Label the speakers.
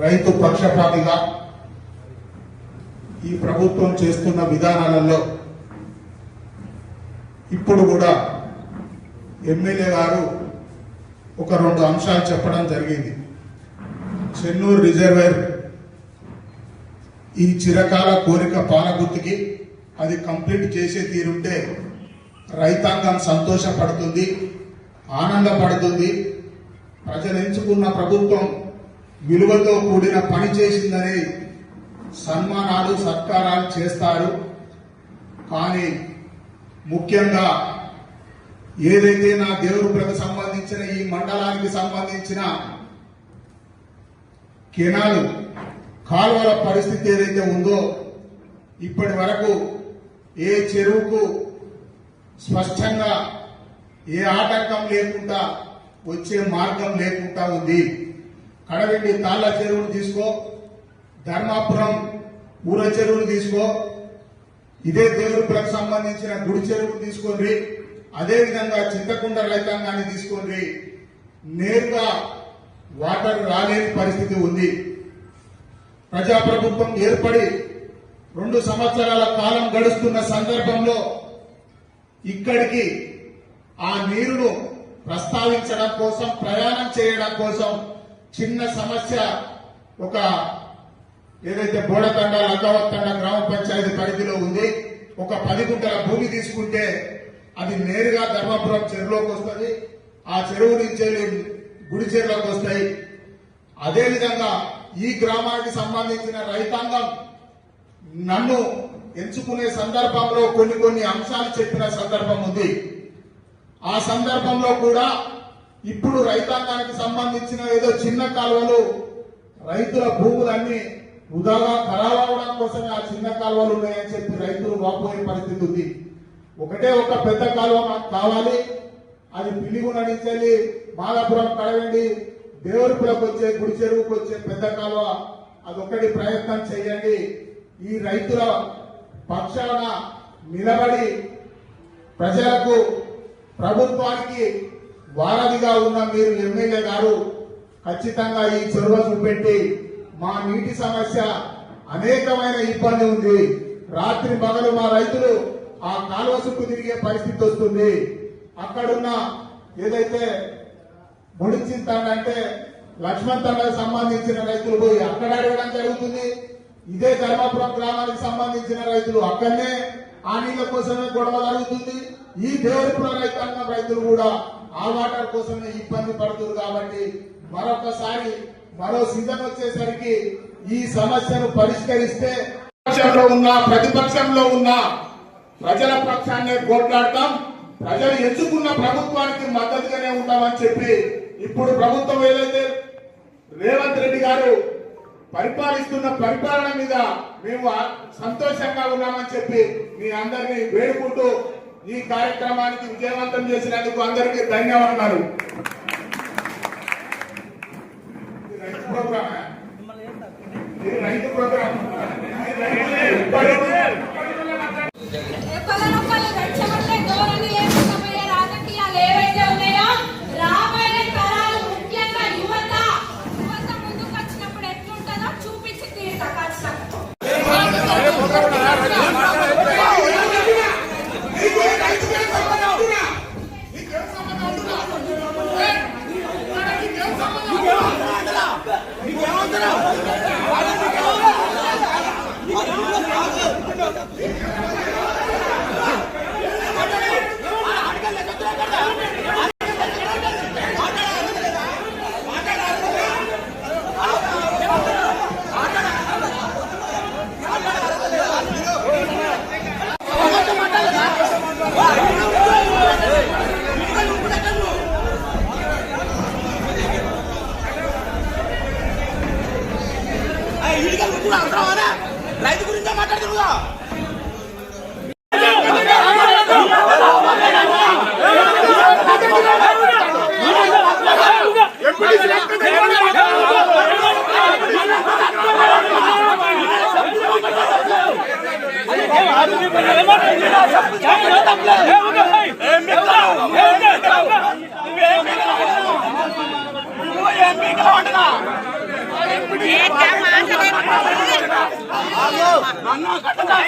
Speaker 1: రైతు పక్షపాతిగా ఈ ప్రభుత్వం చేస్తున్న విధానాలలో ఇప్పుడు కూడా ఎమ్మెల్యే గారు ఒక రెండు అంశాలు చెప్పడం జరిగింది. చెన్నూరు రిజర్వేర్ ఈ చిరకాల కోరిక పాలగుర్తికి అది కంప్లీట్ చేసే తీరుంటే రైతాంగం సంతోషపడుతుంది ఆనందపడుతుంది. ప్రజలు ఎంచుకున్న ప్రభుత్వం విలువతో కూడిన పని చేసిందని సన్మానాలు సత్కారాలు చేస్తారు. కానీ ముఖ్యంగా ఏదైతే నా దేవుడికి సంబంధించిన ఈ మండలానికి సంబంధించిన కెనాలు కాలువల పరిస్థితి ఏదైతే ఉందో ఇప్పటి వరకు ఏ చెరువుకు స్పష్టంగా ఏ ఆటంకం లేకుండా వచ్చే మార్గం లేకుండా ఉంది. కడవెండి తాళ్ళ చెరువును తీసుకో. ధర్మాపురం ఊర చెరువును తీసుకో. ఇదే దేవుడికి సంబంధించిన గుడి చెరువును తీసుకోండి. అదే విధంగా చింతకుండ రైతాంగాన్ని తీసుకోండి. నేరుగా వాటర్ రాలేని పరిస్థితి ఉంది. ప్రజాప్రభుత్వం ఏర్పడి రెండు సంవత్సరాల కాలం గడుస్తున్న సందర్భంలో ఇక్కడికి ఆ నీరును ప్రస్తావించడం కోసం ప్రయాణం చేయడం కోసం చిన్న సమస్య ఒక ఏదైతే బోడతండ లగ్గవత్తండ గ్రామ పంచాయతీ పరిధిలో ఉంది ఒక పది గుంటల భూమి తీసుకుంటే అది నేరుగా ధర్మపురం చెరువులోకి వస్తుంది. ఆ చెరువు నుంచి గుడి చెరువులోకి వస్తాయి. అదేవిధంగా ఈ గ్రామానికి సంబంధించిన రైతాంగం నన్ను ఎంచుకునే సందర్భంలో కొన్ని కొన్ని అంశాలు చెప్పిన సందర్భం ఉంది. ఆ సందర్భంలో కూడా ఇప్పుడు రైతాంగానికి సంబంధించిన ఏదో చిన్న కాలువలు రైతుల భూములన్నీ వృధాగా ఖరాబ్ అవడం కోసమే ఆ చిన్న కాలువలు ఉన్నాయని చెప్పి రైతులు వాపోయే పరిస్థితి ఉంది. ఒకటే ఒక పెద్ద కాలువ మాకు కావాలి అది పిల్లిగున నుంచి వెళ్ళి మాదాపురం కడవండి దేవుడిపులకు వచ్చే గుడి చెరువుకు వచ్చే పెద్ద కాలువ అదొక్కటి ప్రయత్నం చేయండి. ఈ రైతుల పక్షాన నిలబడి ప్రజలకు ప్రభుత్వానికి వారధిగా ఉన్న మీరు ఎమ్మెల్యే గారు ఖచ్చితంగా ఈ చొరవ చూపెట్టి మా నీటి సమస్య అనేకమైన ఇబ్బంది ఉంది. రాత్రి పగలు మా రైతులు ఆ కాలువ చుట్టూ తిరిగే పరిస్థితి వస్తుంది. అక్కడున్న ఏదైతే ముడిచింతాడు అంటే లక్ష్మణ్ తండకు సంబంధించిన రైతులు పోయి అక్కడ అడగడం జరుగుతుంది. ఇదే ధర్మాపురం గ్రామానికి సంబంధించిన రైతులు అక్కడనే ఆ నీళ్ళ కోసమే గొడవ జరుగుతుంది. ఈ దేవరపురం రైతాంగం రైతులు కూడా ఆ వాటర్ కోసమే ఇబ్బంది పడుతుంది కాబట్టి మరొకసారి మరో సీజన్ వచ్చేసరికి ఈ సమస్యను పరిష్కరిస్తే పక్షంలో ఉన్న ప్రతిపక్షంలో ఉన్న ప్రజల పక్షాన్నే కోట్లాడతాం. ప్రజలు ఎంచుకున్న ప్రభుత్వానికి మద్దతుగానే ఉంటామని చెప్పి ఇప్పుడు ప్రభుత్వం ఏదైతే రేవంత్ రెడ్డి గారు పరిపాలిస్తున్న పరిపాలన మీద మేము సంతోషంగా ఉన్నామని చెప్పి మీ అందరినీ వేడుకుంటూ ఈ కార్యక్రమానికి విజయవంతం చేసినందుకు అందరికీ ధన్యవాదాలు ఇది రైతు ప్రోగ్రామా?
Speaker 2: Thank you.
Speaker 3: ఇడికల్ కూడా అవసరమానా రైతు గురించే మాట్లాడుతున్నా
Speaker 4: ఏ
Speaker 3: అన్న కట్టదా